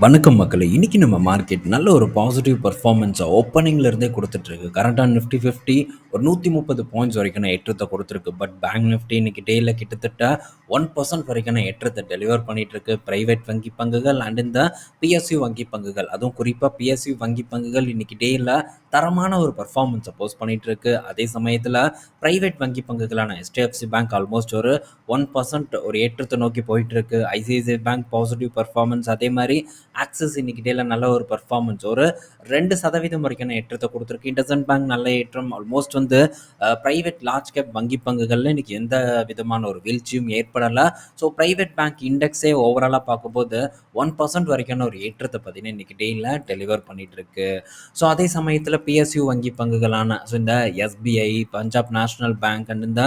வணக்கம் மக்களை. இன்றைக்கி நம்ம மார்க்கெட் நல்ல ஒரு பாசிட்டிவ் பர்ஃபார்மன்ஸை ஓப்பனிங்லேருந்தே கொடுத்துட்ருக்கு கரண்டாக நிஃப்டி ஃபிஃப்டி ஒரு நூற்றி முப்பது பாயிண்ட்ஸ் வரைக்கும் ஏற்றத்தை கொடுத்துருக்கு. பட் பேங்க் நிஃப்டி இன்னைக்கு டேயில் கிட்டத்தட்ட ஒன் பர்சன்ட் வரைக்கும் ஏற்றத்தை டெலிவர் பண்ணிட்டு இருக்கு பிரைவேட் வங்கி பங்குகள் அண்ட் இந்த பிஎஸ்சி வங்கி பங்குகள். அதுவும் குறிப்பாக பிஎஸ்சி வங்கி பங்குகள் இன்னைக்கு டேயில் தரமான ஒரு பர்ஃபார்மன்ஸை போஸ்ட் பண்ணிட்டு இருக்கு அதே சமயத்தில் பிரைவேட் வங்கி பங்குகளான எஸ்டிஎஃப்சி பேங்க் ஆல்மோஸ்ட் ஒரு ஒன் பர்சன்ட் ஒரு ஏற்றத்தை நோக்கி போயிட்டு இருக்கு ஐசிஐசிஐ பேங்க் பாசிட்டிவ் பர்ஃபார்மன்ஸ் அதே மாதிரி ஆக்சிஸ் இன்னைக்கு டேல நல்ல ஒரு பர்ஃபார்மன்ஸ் ஒரு ரெண்டு சதவீதம் வரைக்கும் ஏற்றத்தை கொடுத்துருக்கு. இண்டசன் பேங்க் நல்ல ஏற்றம். ஆல்மோஸ்ட் வந்து ப்ரைவேட் லார்ஜ் கேப் வங்கி பங்குகளில் இன்னைக்கு எந்த விதமான ஒரு வீழ்ச்சியும் ஏற்படலை. ஸோ ப்ரைவேட் பேங்க் இண்டெக்ஸே ஓவராலாக பார்க்கும்போது ஒன் பர்சன்ட் வரைக்கான ஒரு ஏற்றத்தை பார்த்தீங்கன்னா இன்னைக்கு டேயில் டெலிவர் பண்ணிட்டு இருக்கு ஸோ அதே சமயத்தில் பிஎஸ்யூ வங்கி பங்குகளான ஸோ இந்த SBI Punjab national bank and இந்த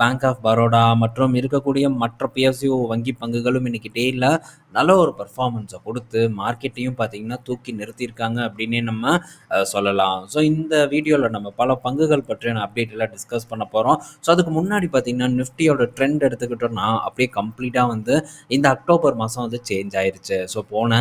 பேங்க் ஆஃப் பரோடா மற்றும் இருக்கக்கூடிய மற்ற பிஎஸ்யூ வங்கி பங்குகளும் இன்னைக்கு டேயில் நல்ல ஒரு பர்ஃபார்மன்ஸை கொடுத்து மார்க்கெட்டையும் பார்த்தீங்கன்னா தூக்கி நிறுத்தியிருக்காங்க அப்படின்னே நம்ம சொல்லலாம். ஸோ இந்த வீடியோவில் நம்ம பல பங்குகள் பற்றி பற்றின அப்டேட் எல்லாம் டிஸ்கஸ் பண்ண போகிறோம் ஸோ அதுக்கு முன்னாடி பார்த்தீங்கன்னா நிஃப்டியோட ட்ரெண்ட் எடுத்துக்கிட்டோம்னா அப்படியே கம்ப்ளீட்டாக வந்து இந்த அக்டோபர் மாதம் வந்து சேஞ்ச் ஆயிருச்சு. ஸோ போன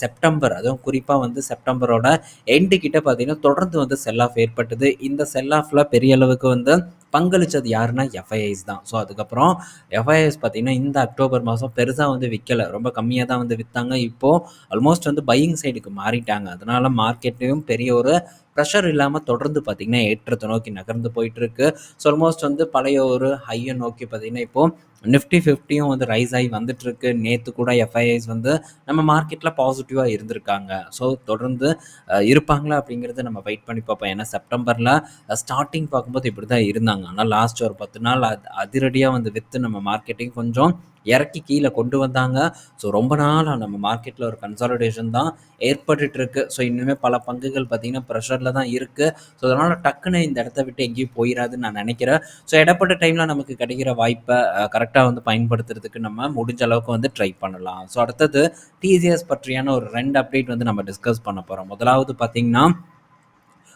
செப்டம்பர் அதுவும் குறிப்பாக வந்து செப்டம்பரோட எண்டு கிட்ட பார்த்தீங்கன்னா தொடர்ந்து வந்து செல் ஆஃப் ஏற்பட்டது. இந்த செல் ஆஃபில் பெரிய அளவுக்கு வந்து பங்களித்தது யாருன்னா எஃப்ஐஐஸ் தான். ஸோ அதுக்கப்புறம் எஃப்ஐஎஸ் பார்த்தீங்கன்னா இந்த அக்டோபர் மாதம் பெருசாக வந்து விற்கலை ரொம்ப கம்மியாக தான் வந்து விற்றாங்க இப்போது ஆல்மோஸ்ட் வந்து பையிங் சைடுக்கு மாறிட்டாங்க. அதனால் மார்க்கெட்லேயும் பெரிய ஒரு ப்ரெஷர் இல்லாமல் தொடர்ந்து பார்த்திங்கன்னா ஏற்றத்தை நோக்கி நகர்ந்து போயிட்டுருக்கு ஸோ ஆல்மோஸ்ட் வந்து பழைய ஒரு ஹையை நோக்கி பார்த்திங்கன்னா இப்போது நிஃப்டி ஃபிஃப்டியும் வந்து ரைஸ் ஆகி வந்துட்டுருக்கு. நேற்று கூட எஃப்ஐஐஸ் வந்து நம்ம மார்க்கெட்டில் பாசிட்டிவாக இருந்திருக்காங்க. ஸோ தொடர்ந்து இருப்பாங்களா அப்படிங்கிறத நம்ம வெயிட் பண்ணி பார்ப்போம். ஏன்னா செப்டம்பரில் ஸ்டார்டிங் பார்க்கும்போது இப்படி தான் இருந்தாங்க. ஆனால் லாஸ்ட் ஒரு பத்து நாள் அது அதிரடியாக வந்து விற்று நம்ம மார்க்கெட்டிங் கொஞ்சம் இறக்கி கீழே கொண்டு வந்தாங்க. ஸோ ரொம்ப நாளாக நம்ம மார்க்கெட்டில் ஒரு கன்சாலிடேஷன் தான் ஏற்பட்டுட்டு இருக்கு ஸோ இன்னுமே பல பங்குகள் பார்த்தீங்கன்னா ப்ரெஷரில் தான் இருக்குது ஸோ அதனால் டக்குன்னு இந்த இடத்த விட்டு எங்கேயும் போயிடாதுன்னு நான் நினைக்கிறேன். ஸோ இடப்பட்ட டைமில் நமக்கு கிடைக்கிற வாய்ப்பை கரெக்டாக வந்து பயன்படுத்துறதுக்கு நம்ம முடிஞ்ச அளவுக்கு வந்து ட்ரை பண்ணலாம். ஸோ அடுத்தது டிசிஎஸ் பற்றியான ஒரு ரெண்டு அப்டேட் வந்து நம்ம டிஸ்கஸ் பண்ண போகிறோம் முதலாவது பார்த்தீங்கன்னா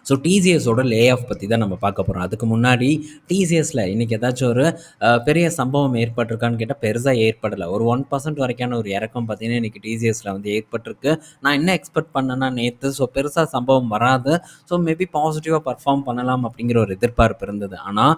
ஸோ டிசிஎஸோட லே ஆஃப் பற்றி தான் நம்ம பார்க்க போகிறோம் அதுக்கு முன்னாடி டிசிஎஸில் இன்றைக்கி ஏதாச்சும் ஒரு பெரிய சம்பவம் ஏற்பட்டிருக்கான்னு கேட்டால் பெருசாக ஏற்படலை. ஒரு ஒன் பர்சன்ட் வரைக்கான ஒரு இறக்கம் பார்த்தீங்கன்னா இன்றைக்கி டிசிஎஸில் வந்து ஏற்பட்டிருக்கு. நான் என்ன எக்ஸ்பெக்ட் பண்ணேன்னா நேற்று ஸோ பெருசாக சம்பவம் வராது. ஸோ மேபி பாசிட்டிவாக பர்ஃபார்ம் பண்ணலாம் அப்படிங்கிற ஒரு எதிர்பார்ப்பு இருந்தது. ஆனால்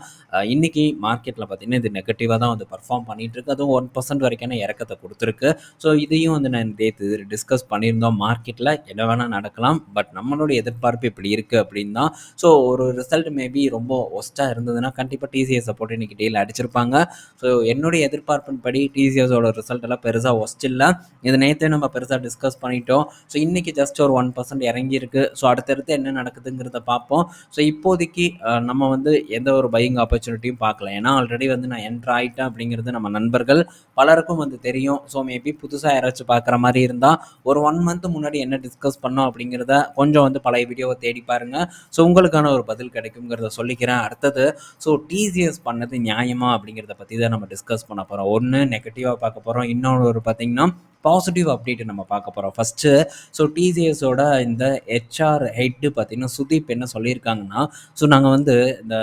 இன்றைக்கி மார்க்கெட்டில் பார்த்தீங்கன்னா இது நெகட்டிவாக தான் வந்து பர்ஃபார்ம் பண்ணிகிட்ருக்கு இருக்கு. அதுவும் ஒன் பர்சன்ட் வரைக்கான இறக்கத்தை கொடுத்துருக்கு. ஸோ இதையும் வந்து நான் நேற்று டிஸ்கஸ் பண்ணியிருந்தோம் மார்க்கெட்டில் என்ன வேணால் நடக்கலாம். பட் நம்மளுடைய எதிர்பார்ப்பு இப்படி இருக்குது அப்படின்னு தான் ஸோ ஒரு ரிசல்ட் மேபி ரொம்ப ஒஸ்ட்டாக இருந்ததுன்னா கண்டிப்பாக டிசிஎஸை போட்டு இன்றைக்கி டீல் அடிச்சிருப்பாங்க. ஸோ என்னுடைய எதிர்பார்ப்பின் படி டிசிஎஸோட ரிசல்ட் எல்லாம் பெருசாக ஒஸ்ட் இல்லை. இது நேற்றே நம்ம பெருசாக டிஸ்கஸ் பண்ணிட்டோம். ஸோ இன்றைக்கி ஜஸ்ட் ஒரு ஒன் பர்சன்ட் இறங்கியிருக்கு. ஸோ அடுத்தடுத்து என்ன நடக்குதுங்கிறத பார்ப்போம். ஸோ இப்போதைக்கு நம்ம வந்து எந்த ஒரு பையிங் ஆப்பர்ச்சுனிட்டியும் பார்க்கல. ஏன்னா ஆல்ரெடி வந்து நான் என்ட்ரு ஆகிட்டேன் அப்படிங்கிறது நம்ம நண்பர்கள் பலருக்கும் வந்து தெரியும். ஸோ மேபி புதுசாக யாராச்சும் பார்க்குற மாதிரி இருந்தால் ஒரு ஒன் மந்த் முன்னாடி என்ன டிஸ்கஸ் பண்ணோம் அப்படிங்கிறத கொஞ்சம் வந்து பழைய வீடியோவை தேடி பாருங்கள் ஸோ உங்களுக்கான ஒரு பதில் கிடைக்குங்கிறத சொல்லிக்கிறேன். அடுத்தது ஸோ டிசிஎஸ் பண்ணது நியாயமா அப்படிங்கிறத பற்றி தான் நம்ம டிஸ்கஸ் பண்ண போகிறோம் ஒன்று நெகட்டிவாக பார்க்க போகிறோம் இன்னொன்று ஒரு பார்த்தீங்கன்னா பாசிட்டிவ் அப்டேட் நம்ம பார்க்க போகிறோம் ஃபஸ்ட்டு ஸோ டிசிஎஸோட இந்த ஹெச்ஆர் ஹெட்டு பார்த்தீங்கன்னா சுதீப் என்ன சொல்லியிருக்காங்கன்னா ஸோ நாங்கள் வந்து இந்த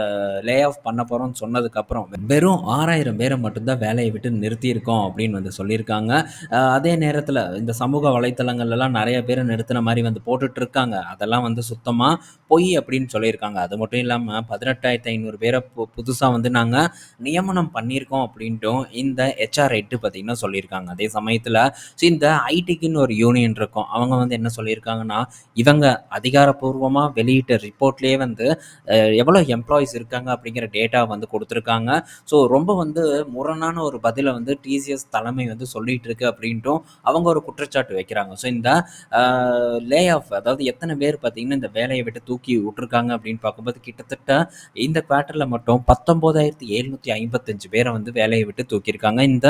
லே ஆஃப் பண்ண போகிறோம்னு சொன்னதுக்கப்புறம் வெறும் ஆறாயிரம் பேரை மட்டும்தான் வேலையை விட்டு நிறுத்தியிருக்கோம் அப்படின்னு வந்து சொல்லியிருக்காங்க. அதே நேரத்தில் இந்த சமூக வலைத்தளங்கள்லாம் நிறைய பேர் நிறுத்தின மாதிரி வந்து போட்டுட்ருக்காங்க அதெல்லாம் வந்து சுத்தமாக பொய் அப்படின்னு சொல்லியிருக்காங்க. அது மட்டும் இல்லாமல் பதினெட்டாயிரத்தி ஐநூறு பேரை பு புதுசாக வந்து நாங்கள் நியமனம் பண்ணியிருக்கோம் அப்படின்ட்டும் இந்த ஹெச்ஆர் எட்டு பார்த்தீங்கன்னா சொல்லியிருக்காங்க. அதே சமயத்தில் ஸோ இந்த ஐடிக்குன்னு ஒரு யூனியன் இருக்கும். அவங்க வந்து என்ன சொல்லியிருக்காங்கன்னா இவங்க அதிகாரப்பூர்வமாக வெளியிட்ட ரிப்போர்ட்லேயே வந்து எவ்வளோ எம்ப்ளாயிஸ் இருக்காங்க அப்படிங்கிற டேட்டா வந்து கொடுத்துருக்காங்க. ஸோ ரொம்ப வந்து முரணான ஒரு பதிலை வந்து டிசிஎஸ் தலைமை வந்து சொல்லிட்டு இருக்கு அப்படின்ட்டும் அவங்க ஒரு குற்றச்சாட்டு வைக்கிறாங்க. ஸோ இந்த லே ஆஃப் அதாவது எத்தனை பேர் பார்த்தீங்கன்னா இந்த வேலையை விட்டு தூக்கி தூக்கி விட்டுருக்காங்க அப்படின்னு பார்க்கும்போது கிட்டத்தட்ட இந்த குவார்ட்டரில் மட்டும் பத்தொம்போதாயிரத்தி எழுநூற்றி ஐம்பத்தஞ்சு பேரை வந்து வேலையை விட்டு தூக்கியிருக்காங்க. இந்த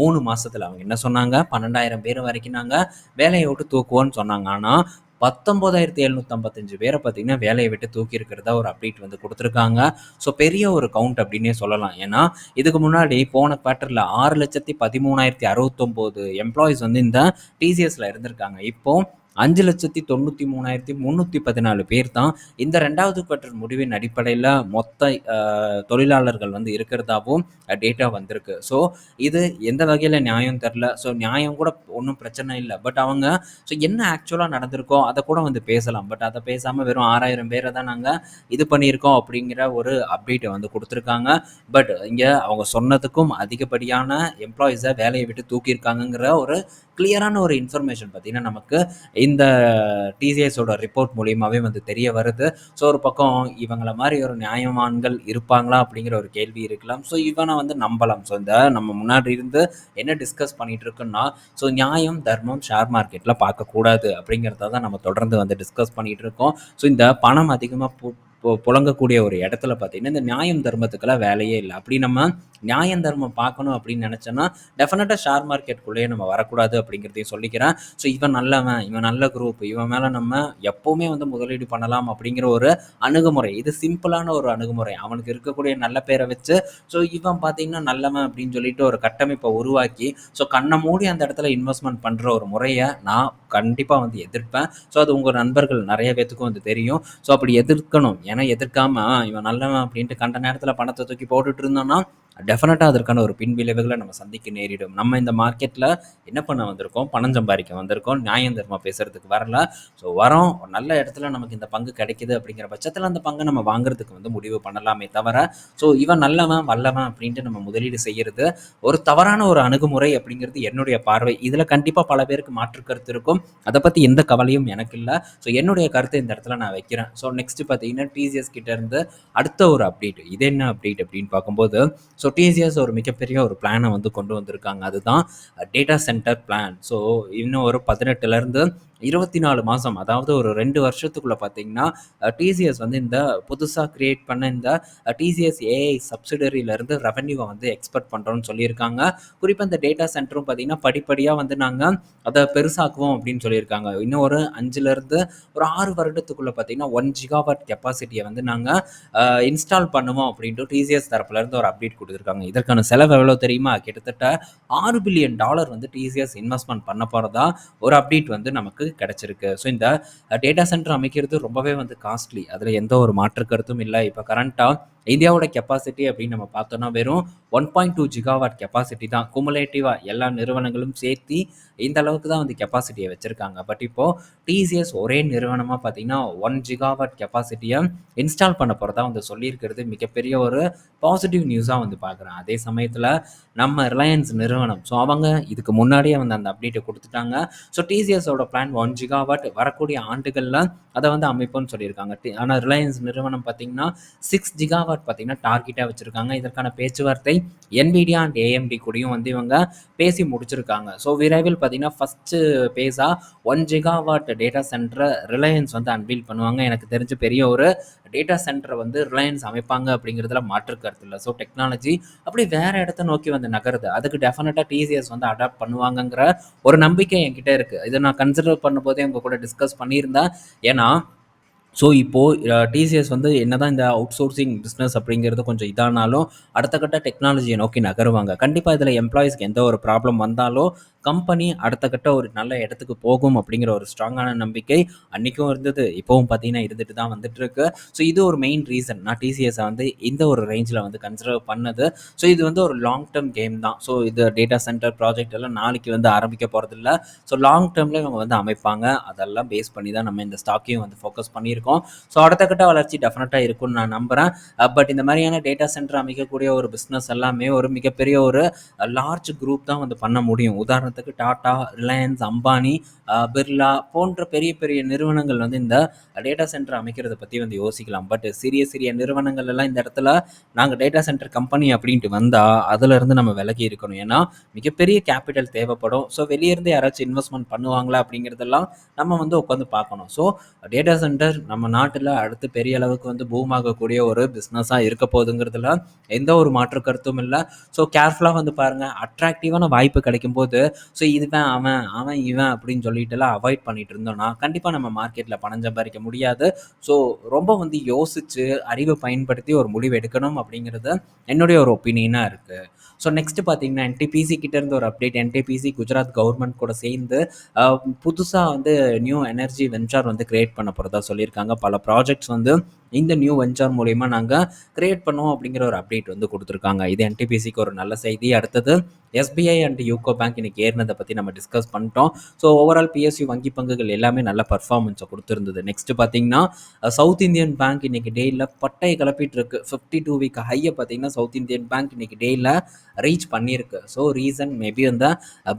மூணு மாசத்துல அவங்க என்ன சொன்னாங்க? பன்னெண்டாயிரம் பேர் வரைக்கும் நாங்கள் வேலையை விட்டு தூக்குவோம்னு சொன்னாங்க. ஆனால் பத்தொம்போதாயிரத்தி எழுநூற்றம்பத்தஞ்சு பேரை பார்த்தீங்கன்னா வேலையை விட்டு தூக்கி இருக்கிறதா ஒரு அப்டேட் வந்து கொடுத்துருக்காங்க. ஸோ பெரிய ஒரு கவுண்ட் அப்படின்னே சொல்லலாம். ஏன்னா இதுக்கு முன்னாடி போன குவார்ட்டரில் ஆறு லட்சத்தி பதிமூணாயிரத்தி அறுபத்தொம்போது எம்ப்ளாயிஸ் வந்து இந்த டிசிஎஸில் இருந்திருக்காங்க. இப்போது அஞ்சு லட்சத்தி தொண்ணூற்றி மூணாயிரத்தி முந்நூற்றி பதினாலு பேர் தான் இந்த ரெண்டாவது குவார்டர் முடிவின் அடிப்படையில் மொத்த தொழிலாளர்கள் வந்து இருக்கிறதாவும் டேட்டா வந்திருக்கு. ஸோ இது எந்த வகையில் நியாயம் தெரில ஸோ நியாயம் கூட ஒன்றும் பிரச்சனை இல்லை. பட் அவங்க ஸோ என்ன ஆக்சுவலாக நடந்திருக்கோ அதை கூட வந்து பேசலாம். பட் அதை பேசாமல் வெறும் ஆறாயிரம் பேரை தான் நாங்கள் இது பண்ணியிருக்கோம் அப்படிங்கிற ஒரு அப்டேட்டை வந்து கொடுத்துருக்காங்க. பட் இங்கே அவங்க சொன்னதுக்கும் அதிகப்படியான எம்ப்ளாயீஸை வேலையை விட்டு தூக்கியிருக்காங்கங்கிற ஒரு கிளியரான ஒரு இன்ஃபர்மேஷன் பார்த்தீங்கன்னா நமக்கு இந்த டிசிஎஸோட ரிப்போர்ட் மூலியமாகவே வந்து தெரிய வருது. ஸோ ஒரு பக்கம் இவங்கள மாதிரி ஒரு நியாயமான்கள் இருப்பாங்களா அப்படிங்கிற ஒரு கேள்வி இருக்கலாம். ஸோ இவனை வந்து நம்பலாம். ஸோ இந்த நம்ம முன்னாடி இருந்து என்ன டிஸ்கஸ் பண்ணிட்டு இருக்கோம்னா ஸோ நியாயம் தர்மம் ஷேர் மார்க்கெட்டில் பார்க்கக்கூடாது அப்படிங்கிறத தான் நம்ம தொடர்ந்து வந்து டிஸ்கஸ் பண்ணிட்டு இருக்கோம் ஸோ இந்த பணம் அதிகமாக புழங்கக்கூடிய ஒரு இடத்துல பார்த்தீங்கன்னா இந்த நியாயம் தர்மத்துக்கெல்லாம் வேலையே இல்லை. அப்படி நம்ம நியாயம் தர்மம் பார்க்கணும் அப்படின்னு நினச்சோன்னா டெஃபினட்டாக ஷேர் மார்க்கெட்டுக்குள்ளேயே நம்ம வரக்கூடாது அப்படிங்கிறதையும் சொல்லிக்கிறேன். ஸோ இவன் நல்லவன் இவன் நல்ல குரூப் இவன் மேலே நம்ம எப்போவுமே வந்து முதலீடு பண்ணலாம் அப்படிங்கிற ஒரு அணுகுமுறை. இது சிம்பிளான ஒரு அணுகுமுறை. அவனுக்கு இருக்கக்கூடிய நல்ல பேரை வச்சு ஸோ இவன் பார்த்தீங்கன்னா நல்லவன் அப்படின்னு சொல்லிட்டு ஒரு கட்டமைப்பை உருவாக்கி ஸோ கண்ணை மூடி அந்த இடத்துல இன்வெஸ்ட்மெண்ட் பண்ணுற ஒரு முறையை நான் கண்டிப்பாக வந்து எதிர்ப்பேன். ஸோ அது உங்கள் நண்பர்கள் நிறைய பேத்துக்கும் வந்து தெரியும். ஸோ அப்படி எதிர்க்கணும். ஏன்னா எதிர்க்காம இவன் நல்லவன் அப்படின்ட்டு கண்ட நேரத்தில் பணத்தை தூக்கி போட்டுட்டு இருந்தோம்னா டெஃபினட்டாக அதற்கான ஒரு பின்விளைவுகளை நம்ம சந்திக்க நேரிடும். நம்ம இந்த மார்க்கெட்டில் என்ன பண்ண வந்திருக்கோம்? பணம் சம்பாதிக்க வந்திருக்கோம். நியாயம் தர்மம் பேசுறதுக்கு வரல. ஸோ வரோம். ஒரு நல்ல இடத்துல நமக்கு இந்த பங்கு கிடைக்குது அப்படிங்கிற பட்சத்தில் அந்த பங்கை நம்ம வாங்குறதுக்கு வந்து முடிவு பண்ணலாமே தவிர ஸோ இவன் நல்லவன் வல்லவன் அப்படின்ட்டு நம்ம முதலீடு செய்யறது ஒரு தவறான ஒரு அணுகுமுறை அப்படிங்கிறது என்னுடைய பார்வை. இதில் கண்டிப்பாக பல பேருக்கு மாற்று கருத்து இருக்கும். அதை பற்றி எந்த கவலையும் எனக்கு இல்லை. ஸோ என்னுடைய கருத்தை இந்த இடத்துல நான் வைக்கிறேன். ஸோ நெக்ஸ்ட் பார்த்தீங்கன்னா டிசிஎஸ் கிட்ட இருந்து அடுத்த ஒரு அப்டேட் இது என்ன அப்டேட் அப்படின்னு பார்க்கும்போது ஸோ டிசிஎஸ் ஒரு மிகப்பெரிய ஒரு பிளானை வந்து கொண்டு வந்திருக்காங்க. அதுதான் டேட்டா சென்டர் பிளான் ஸோ இன்னும் ஒரு பதினெட்டுலேருந்து இருபத்தி நாலு மாதம் அதாவது ஒரு ரெண்டு வருஷத்துக்குள்ளே பார்த்தீங்கன்னா டிசிஎஸ் வந்து இந்த புதுசாக கிரியேட் பண்ண இந்த டிசிஎஸ் ஏஐ சப்சிடரியிலேருந்து ரெவன்யூவை வந்து எக்ஸ்பெக்ட் பண்ணுறோம்னு சொல்லியிருக்காங்க. குறிப்பாக இந்த டேட்டா சென்டரும் பார்த்தீங்கன்னா படிப்படியாக வந்து நாங்கள் அதை பெருசாக்குவோம் அப்படின்னு சொல்லியிருக்காங்க. இன்னும் ஒரு அஞ்சுலேருந்து ஒரு ஆறு வருடத்துக்குள்ளே பார்த்தீங்கன்னா ஒன் ஜிகாவாட் கெப்பாசிட்டியை வந்து நாங்கள் இன்ஸ்டால் பண்ணுவோம் அப்படின்ட்டு டிசிஎஸ் தரப்புலேருந்து ஒரு அப்டேட் கொடுத்துருக்காங்க. இதற்கான செலவு எவ்வளோ தெரியுமா? கிட்டத்தட்ட ஆறு பில்லியன் டாலர் வந்து டிசிஎஸ் இன்வெஸ்ட்மெண்ட் பண்ண போகிறதா ஒரு அப்டேட் வந்து நமக்கு கிடைச்சிருக்கு. ஸோ இந்த டேட்டா சென்டர் அமைக்கிறது ரொம்பவே வந்து காஸ்ட்லி அதில் எந்த ஒரு மாற்று கருத்தும் இல்லை. இப்போ கரண்ட்டாக இந்தியாவோட கெப்பாசிட்டி அப்படின்னு நம்ம பார்த்தோம்னா வெறும் one point two gigawatt capacity தான். குமுலேட்டிவாக எல்லா நிறுவனங்களும் சேர்த்து இந்த அளவுக்கு தான் வந்து கெப்பாசிட்டியை வச்சுருக்காங்க. பட் இப்போது டிசிஎஸ் ஒரே நிறுவனமாக பார்த்தீங்கன்னா ஒன் ஜிகாவாட் கெப்பாசிட்டியை இன்ஸ்டால் பண்ண போகிறதா வந்து சொல்லியிருக்கிறது மிகப்பெரிய ஒரு பாசிட்டிவ் நியூஸாக வந்து பார்க்குறேன். அதே சமயத்தில் நம்ம ரிலையன்ஸ் நிறுவனம் ஸோ அவங்க இதுக்கு முன்னாடியே வந்து அந்த அப்டேட்டை கொடுத்துட்டாங்க. ஸோ டிசிஎஸோட பிளான் ஒன் ஜிகாவாட் வரக்கூடிய ஆண்டுகளில் அதை வந்து அமைப்போம்னு சொல்லியிருக்காங்க. ஆனால் ரிலையன்ஸ் நிறுவனம் பார்த்தீங்கன்னா சிக்ஸ் ஜிகாவாட் பார்த்தீங்கன்னா டார்கெட்டாக வச்சுருக்காங்க. இதற்கான பேச்சுவார்த்தை என்விடியா அண்ட் ஏஎம்டி கூடயும் வந்து இவங்க பேசி முடிச்சிருக்காங்க. ஸோ விரைவில் பார்த்தீங்கன்னா ஃபஸ்ட்டு பேஸாக ஒன் ஜிகாவாட் டேட்டா சென்டரை ரிலையன்ஸ் வந்து அன்பீல் பண்ணுவாங்க. எனக்கு தெரிஞ்ச பெரிய ஒரு டேட்டா சென்டரை வந்து ரிலையன்ஸ் அமைப்பாங்க அப்படிங்கிறதுல மாற்று கருத்து இல்லை. ஸோ டெக்னாலஜி அப்படி வேறு இடத்த நோக்கி வந்து நகருது. அதுக்கு டெஃபினட்டாக டிசிஎஸ் வந்து அடாப்ட் பண்ணுவாங்கங்கிற ஒரு நம்பிக்கை என்கிட்ட இருக்குது இதை நான் கன்சிடர் பண்ணும்போதே உங்கள் கூட டிஸ்கஸ் பண்ணியிருந்தேன். ஏன்னா ஸோ இப்போது டிசிஎஸ் வந்து என்ன தான் இந்த அவுட் சோர்சிங் பிஸ்னஸ் அப்படிங்கிறது கொஞ்சம் இதானாலும் அடுத்த கட்ட டெக்னாலஜியை நோக்கி நகருவாங்க. கண்டிப்பாக இதில் எம்ப்ளாயிஸ்க்கு எந்த ஒரு ப்ராப்ளம் வந்தாலும் கம்பெனி அடுத்த கட்ட ஒரு நல்ல இடத்துக்கு போகும் அப்படிங்கிற ஒரு ஸ்ட்ராங்கான நம்பிக்கை அன்றைக்கும் இருந்தது. இப்போவும் பார்த்தீங்கன்னா இருந்துட்டு தான் வந்துட்டுருக்கு. ஸோ இது ஒரு மெயின் ரீசன் நான் டிசிஎஸை வந்து இந்த ஒரு ரேஞ்சில் வந்து கன்சிடர் பண்ணது. ஸோ இது வந்து ஒரு லாங் டேர்ம் கேம் தான். ஸோ இது டேட்டா சென்டர் ப்ராஜெக்ட் எல்லாம் நாளைக்கு வந்து ஆரம்பிக்க போகிறதில்ல ஸோ லாங் டேர்மில் இவங்க வந்து அமைப்பாங்க. அதெல்லாம் பேஸ் பண்ணி தான் நம்ம இந்த ஸ்டாக்கையும் வந்து ஃபோக்கஸ் பண்ணியிருக்கோம். ஸோ அடுத்த கட்ட வளர்ச்சி டெஃபினட்டாக இருக்கும்னு நான் நம்புகிறேன் பட் uh, இந்த மாதிரியான டேட்டா சென்டர் அமைக்கக்கூடிய ஒரு பிஸ்னஸ் எல்லாமே ஒரு மிகப்பெரிய ஒரு uh, லார்ஜ் குரூப் தான் வந்து பண்ண முடியும். உதாரணத்துக்கு டாடா ரிலையன்ஸ் அம்பானி uh, பிர்லா போன்ற பெரிய பெரிய நிறுவனங்கள் வந்து இந்த டேட்டா சென்டர் அமைக்கிறத பற்றி வந்து யோசிக்கலாம். பட் சிறிய சிறிய நிறுவனங்கள் எல்லாம் இந்த இடத்துல நாங்கள் டேட்டா சென்டர் கம்பெனி அப்படின்ட்டு வந்தால் அதிலிருந்து நம்ம விலகி இருக்கணும். ஏன்னா மிகப்பெரிய கேபிட்டல் தேவைப்படும். ஸோ வெளியிருந்து யாராச்சும் இன்வெஸ்ட்மெண்ட் பண்ணுவாங்களா அப்படிங்கிறதெல்லாம் நம்ம வந்து உட்காந்து பார்க்கணும். ஸோ டேட்டா சென்டர் நம்ம நாட்டில் அடுத்து பெரிய அளவுக்கு வந்து பூம் ஆகக்கூடிய ஒரு பிஸ்னஸாக இருக்க போகுதுங்கிறதுல எந்த ஒரு மாற்று கருத்தும் இல்லை. ஸோ கேர்ஃபுல்லாக வந்து பாருங்கள் அட்ராக்டிவான வாய்ப்பு கிடைக்கும் போது ஸோ இதுதான் அவன் அவன் இவன் அப்படின்னு சொல்லிட்டுலாம் அவாய்ட் பண்ணிட்டு இருந்தோம்னா கண்டிப்பாக நம்ம மார்க்கெட்டில் பணம் சம்பாதிக்க முடியாது. ஸோ ரொம்ப வந்து யோசித்து அறிவை பயன்படுத்தி ஒரு முடிவு எடுக்கணும் அப்படிங்கிறது என்னுடைய ஒரு ஒப்பீனியனாக இருக்குது ஸோ நெக்ஸ்ட் பார்த்தீங்கன்னா என்டிபிசி கிட்டேருந்து ஒரு அப்டேட் என்டிபிசி குஜராத் கவர்மெண்ட் கூட சேர்ந்து புதுசாக வந்து நியூ எனர்ஜி வெஞ்சார் வந்து கிரியேட் பண்ண போகிறதா சொல்லியிருக்காங்க. பல ப்ராஜெக்ட்ஸ் வந்து இந்த நியூ வெஞ்சார் மூலயமா நாங்கள் கிரியேட் பண்ணுவோம் அப்படிங்கிற ஒரு அப்டேட் வந்து கொடுத்துருக்காங்க. இது என்டிபிசிக்கு ஒரு நல்ல செய்தி. அடுத்தது எஸ்பிஐ அண்ட் யூகோ பேங்க் இன்னைக்கு ஏறினதை பற்றி நம்ம டிஸ்கஸ் பண்ணிட்டோம். ஸோ ஓவரால் பிஎஸ்சி வங்கி பங்குகள் எல்லாமே நல்ல பர்ஃபார்மன்ஸை கொடுத்துருந்தது. நெக்ஸ்ட் பார்த்தீங்கன்னா சவுத் இந்தியன் பேங்க் இன்னைக்கு டேயில் பட்டை கிளப்பிட்டு இருக்கு ஃபிஃப்டி டூ வீக் ஹையை பார்த்தீங்கன்னா சவுத் இந்தியன் பேங்க் இன்னைக்கு டேயில் ரீச் பண்ணியிருக்கு. ஸோ ரீசன் மேபி வந்து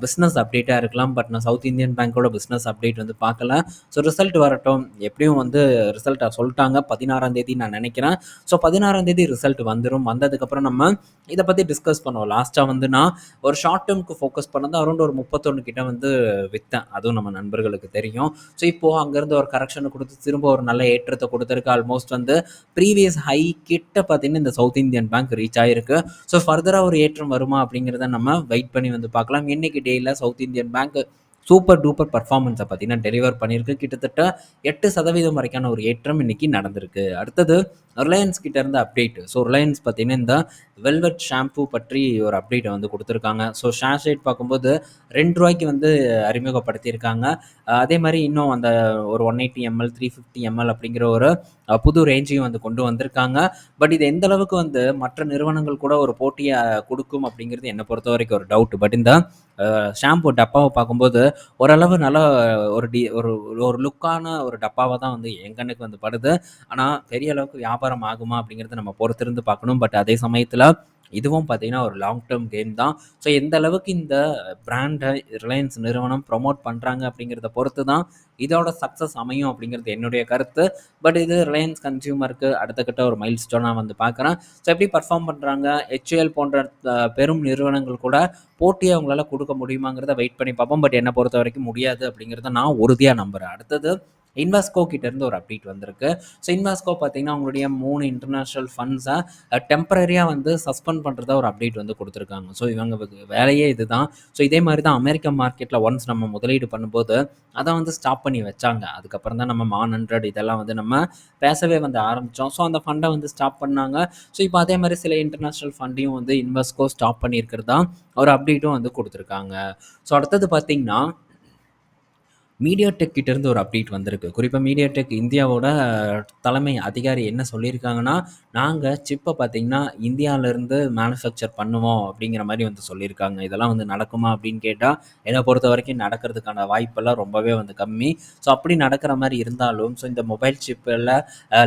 பிஸ்னஸ் அப்டேட்டாக இருக்கலாம். பட் நான் சவுத் இந்தியன் பேங்க்கோட பிஸ்னஸ் அப்டேட் வந்து பார்க்கல. ஸோ ரிசல்ட் வரட்டும். எப்படியும் வந்து ரிசல்ட்டை சொல்லிட்டாங்க. பதினாறாம் தேதி நான் நினைக்கிறேன். ஸோ பதினாறாம் தேதி ரிசல்ட் வந்துடும் வந்ததுக்கப்புறம் நம்ம இதை பற்றி டிஸ்கஸ் பண்ணுவோம். லாஸ்ட்டாக வந்து நான் ஒரு ஷார்ட் டேர்முக்கு ஃபோக்கஸ் பண்ணது அரௌண்ட் ஒரு முப்பத்தொன்று கிட்ட வந்து விற்றேன் அதுவும் நம்ம நண்பர்களுக்கு தெரியும். ஸோ இப்போது அங்கேருந்து ஒரு கரெக்ஷனை கொடுத்து திரும்ப ஒரு நல்ல ஏற்றத்தை கொடுத்துருக்கு. ஆல்மோஸ்ட் வந்து ப்ரீவியஸ் ஹை கிட்ட பார்த்தீங்கன்னா இந்த சவுத் இந்தியன் பேங்க் ரீச் ஆகிருக்கு ஸோ ஃபர்தராக ஒரு ஏற்றம் வருமா அப்படிங்கிறத நம்ம வெயிட் பண்ணி வந்து பார்க்கலாம். இன்னைக்கு டேயில் south Indian bank super duper பர்ஃபார்மன்ஸை பார்த்தீங்கன்னா டெலிவர் பண்ணியிருக்கு. கிட்டத்தட்ட எட்டு சதவீதம் வரைக்கான ஒரு ஏற்றம் இன்னைக்கு நடந்திருக்கு. அடுத்தது ரிலையன்ஸ் கிட்ட இருந்த அப்டேட் ஸோ ரிலையன்ஸ் பார்த்தீங்கன்னா இந்த வெல்வெட் ஷாம்பு பற்றி ஒரு அப்டேட்டை வந்து கொடுத்துருக்காங்க. ஸோ ஷேர் ஷேட் பார்க்கும்போது ரெண்டு ரூபாய்க்கு வந்து அறிமுகப்படுத்தியிருக்காங்க. அதே மாதிரி இன்னும் அந்த ஒரு one eighty ML three fifty ML அப்படிங்கிற ஒரு புது ரேஞ்சையும் வந்து கொண்டு வந்திருக்காங்க. பட் இது எந்த அளவுக்கு வந்து மற்ற நிறுவனங்கள் கூட ஒரு போட்டியை கொடுக்கும் அப்படிங்கிறது என்னை பொறுத்த வரைக்கும் ஒரு டவுட் பட் இந்த ஷாம்பு டப்பாவை பார்க்கும்போது ஓரளவு நல்ல ஒரு டி ஒரு ஒரு லுக்கான ஒரு டப்பாவை தான் வந்து என் கண்ணுக்கு வந்து படுது. ஆனால் பெரிய அளவுக்கு வியாபாரம் ஆகுமா அப்படிங்கிறத நம்ம பொறுத்திருந்து பார்க்கணும். பட் அதே சமயத்தில் இதுவும் பார்த்தீங்கன்னா ஒரு லாங் டேர்ம் கேம் தான். ஸோ எந்த அளவுக்கு இந்த பிராண்டை ரிலையன்ஸ் நிறுவனம் ப்ரொமோட் பண்ணுறாங்க அப்படிங்கிறத பொறுத்து தான் இதோட சக்ஸஸ் அமையும் அப்படிங்கிறது என்னுடைய கருத்து. பட் இது ரிலையன்ஸ் கன்சியூமருக்கு அடுத்த கிட்ட ஒரு மைல் ஸ்டோனாக வந்து பார்க்குறேன். ஸோ எப்படி பர்ஃபார்ம் பண்ணுறாங்க ஹெச்ஏஎல் போன்ற பெரும் நிறுவனங்கள் கூட போட்டியை அவங்களால கொடுக்க முடியுமாங்கிறத வெயிட் பண்ணி பார்ப்போம். பட் என்னை பொறுத்த வரைக்கும் முடியாது அப்படிங்கிறத நான் உறுதியாக நம்புகிறேன் அடுத்தது இன்வெஸ்கோ கிட்டேருந்து ஒரு அப்டேட் வந்திருக்கு. ஸோ இன்வெஸ்கோ பார்த்தீங்கன்னா அவங்களுடைய மூணு இன்டர்நேஷ்னல் ஃபண்ட்ஸை டெம்பரரியாக வந்து சஸ்பெண்ட் பண்ணுறதா ஒரு அப்டேட் வந்து கொடுத்துருக்காங்க. ஸோ இவங்க வேலையே இதுதான். ஸோ இதே மாதிரி தான் அமெரிக்க மார்க்கெட்டில் ஒன்ஸ் நம்ம முதலீடு பண்ணும்போது அதை வந்து ஸ்டாப் பண்ணி வச்சாங்க. அதுக்கப்புறம் தான் நம்ம மான் ஹண்ட்ரட் இதெல்லாம் வந்து நம்ம பேசவே வந்து ஆரம்பித்தோம் ஸோ அந்த ஃபண்டை வந்து ஸ்டாப் பண்ணாங்க. ஸோ இப்போ அதே மாதிரி சில இன்டர்நேஷ்னல் ஃபண்டையும் வந்து இன்வெஸ்கோ ஸ்டாப் பண்ணியிருக்கிறதா ஒரு அப்டேட்டும் வந்து கொடுத்துருக்காங்க. ஸோ அடுத்தது பார்த்திங்கன்னா மீடியா டெக் கிட்டேருந்து ஒரு அப்டேட் வந்திருக்கு. குறிப்பாக மீடியா டெக் இந்தியாவோட தலைமை அதிகாரி என்ன சொல்லியிருக்காங்கன்னா நாங்கள் சிப்பை பார்த்திங்கன்னா இந்தியாவிலேருந்து மேனுஃபேக்சர் பண்ணுவோம் அப்படிங்கிற மாதிரி வந்து சொல்லியிருக்காங்க. இதெல்லாம் வந்து நடக்குமா அப்படின்னு கேட்டால் என்னை பொறுத்த வரைக்கும் நடக்கிறதுக்கான வாய்ப்பெல்லாம் ரொம்பவே வந்து கம்மி. ஸோ அப்படி நடக்கிற மாதிரி இருந்தாலும் ஸோ இந்த மொபைல் சிப்பில்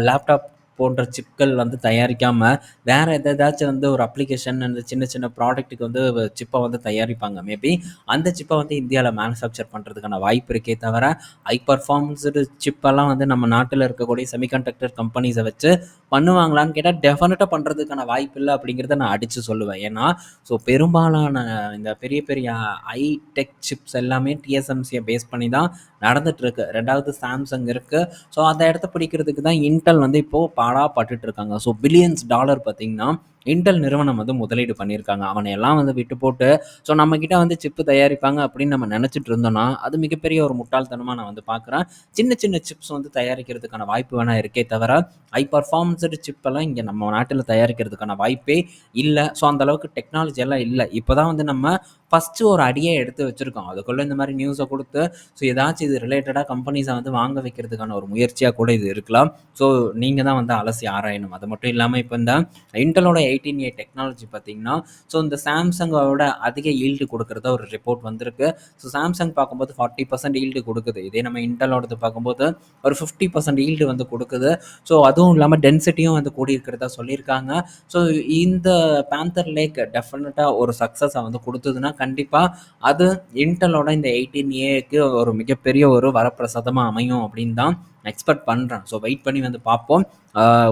லேப்டாப் போன்ற சிப்கள் வந்து தயாரிக்காமல் வேறு எதாச்சும் வந்து ஒரு அப்ளிகேஷன் அந்த சின்ன சின்ன ப்ராடக்ட்டுக்கு வந்து சிப்பை வந்து தயாரிப்பாங்க. மேபி அந்த சிப்பை வந்து இந்தியாவில் மேனுஃபேக்சர் பண்ணுறதுக்கான வாய்ப்பு இருக்கே தவிர ஹை பர்ஃபார்மன்ஸ்டு சிப்பெல்லாம் வந்து நம்ம நாட்டில் இருக்கக்கூடிய செமிகண்டக்டர் கம்பெனிஸை வச்சு பண்ணுவாங்களான்னு கேட்டால் டெஃபினட்டாக பண்ணுறதுக்கான வாய்ப்பு இல்லை அப்படிங்கிறத நான் அடித்து சொல்லுவேன். ஏன்னா ஸோ பெரும்பாலான இந்த பெரிய பெரிய ஐ டெக் சிப்ஸ் எல்லாமே டிஎஸ்எம்சியை பேஸ் பண்ணி தான் நடந்துகிட்ருக்கு ரெண்டாவது சாம்சங் இருக்குது ஸோ அந்த இடத்த பிடிக்கிறதுக்கு தான் இன்டெல் வந்து இப்போது பாடாக பட்டுட்ருக்காங்க ஸோ பில்லியன்ஸ் டாலர் பார்த்திங்கன்னா இன்டெல் நிறுவனம் வந்து முதலீடு பண்ணியிருக்காங்க. அவனை எல்லாம் வந்து விட்டு போட்டு ஸோ நம்மக்கிட்ட வந்து சிப்பு தயாரிப்பாங்க அப்படின்னு நம்ம நினச்சிட்டு இருந்தோம்னா அது மிகப்பெரிய ஒரு முட்டாள்தனமாக நான் வந்து பார்க்குறேன். சின்ன சின்ன சிப்ஸ் வந்து தயாரிக்கிறதுக்கான வாய்ப்பு வேணால் இருக்கே தவிர ஹை பர்ஃபார்மன்ஸ்டு சிப்பெல்லாம் இங்கே நம்ம நாட்டில் தயாரிக்கிறதுக்கான வாய்ப்பே இல்லை. ஸோ அந்தளவுக்கு டெக்னாலஜி எல்லாம் இல்லை. இப்போ தான் வந்து நம்ம ஃபஸ்ட்டு ஒரு அடியை எடுத்து வச்சுருக்கோம். அதுக்குள்ளே இந்த மாதிரி நியூஸை கொடுத்து ஸோ ஏதாச்சும் இது ரிலேட்டடாக கம்பெனிஸை வந்து வாங்க வைக்கிறதுக்கான ஒரு முயற்சியாக கூட இது இருக்கலாம். ஸோ நீங்கள் தான் வந்து அலசி ஆராயணும். அது மட்டும் இல்லாமல் இப்போ இந்த இன்டலோட எயிட்டீன் ஏ டெக்னாலஜி பார்த்தீங்கன்னா ஸோ இந்த சாம்சங்கோட அதிக ஈல்டு கொடுக்குறத ஒரு ரிப்போர்ட் வந்திருக்கு. ஸோ சாம்சங் பார்க்கும்போது ஃபார்ட்டி பர்சன்ட் ஈல்டு கொடுக்குது. இதே நம்ம இன்டலோடது பார்க்கும்போது ஒரு ஃபிஃப்டி பர்சன்ட் ஈல்டு வந்து கொடுக்குது. ஸோ அதுவும் இல்லாமல் டென்சிட்டியும் வந்து கூடி இருக்கிறதா சொல்லியிருக்காங்க. ஸோ இந்த பேந்தர் லேக் டெஃபினட்டாக ஒரு சக்ஸஸை வந்து கொடுத்ததுன்னா கண்டிப்பாக அது இன்டலோட இந்த எயிட்டீன் ஏக்கு ஒரு மிகப்பெரிய ஒரு வரப்பிரசாதமாக அமையும் அப்படின்னு தான் எக்ஸ்பெக்ட் பண்ணுறேன் ஸோ வெயிட் பண்ணி வந்து பார்ப்போம்.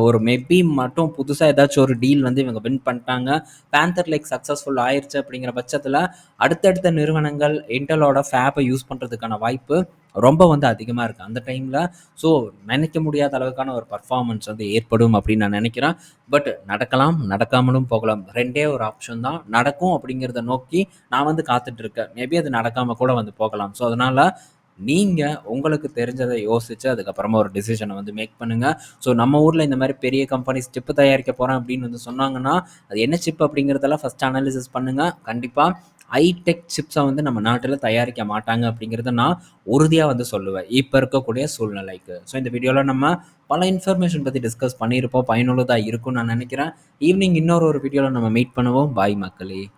ஒரு மேபி மட்டும் புதுசாக ஏதாச்சும் ஒரு டீல் வந்து இவங்க வின் பண்ணிட்டாங்க. பேந்தர் லைக் சக்ஸஸ்ஃபுல் ஆயிடுச்சு அப்படிங்கிற பட்சத்தில் அடுத்தடுத்த நிறுவனங்கள் இன்டலோட ஃபேப்பை யூஸ் பண்ணுறதுக்கான வாய்ப்பு ரொம்ப வந்து அதிகமாக இருக்குது அந்த டைமில் ஸோ நினைக்க முடியாத அளவுக்கான ஒரு பர்ஃபார்மன்ஸ் வந்து ஏற்படும் அப்படின்னு நான் நினைக்கிறேன். பட் நடக்கலாம் நடக்காமலும் போகலாம். ரெண்டே ஒரு ஆப்ஷன் தான். நடக்கும் அப்படிங்கிறத நோக்கி நான் வந்து காத்துட்ருக்கேன் மேபி அது நடக்காமல் கூட வந்து போகலாம். ஸோ அதனால் நீங்கள் உங்களுக்கு தெரிஞ்சதை யோசித்து அதுக்கப்புறமா ஒரு டிசிஷனை வந்து மேக் பண்ணுங்கள் ஸோ நம்ம ஊரில் இந்த மாதிரி பெரிய கம்பெனிஸ் சிப்பு தயாரிக்க போகிறேன் அப்படின்னு வந்து சொன்னாங்கன்னா அது என்ன சிப் அப்படிங்கிறதெல்லாம் ஃபஸ்ட் அனாலிசிஸ் பண்ணுங்கள் கண்டிப்பாக ஹைடெக் சிப்ஸை வந்து நம்ம நாட்டில் தயாரிக்க மாட்டாங்க அப்படிங்கிறத நான் உறுதியாக வந்து சொல்லுவேன். இப்போ இருக்கக்கூடிய சூழ்நிலைக்கு. ஸோ இந்த வீடியோவில் நம்ம பல இன்ஃபர்மேஷன் பற்றி டிஸ்கஸ் பண்ணியிருப்போம். பயனுள்ளதாக இருக்கும்னு நான் நினைக்கிறேன். ஈவினிங் இன்னொரு ஒரு வீடியோவில் நம்ம மீட் பண்ணுவோம். பாய் மக்களே.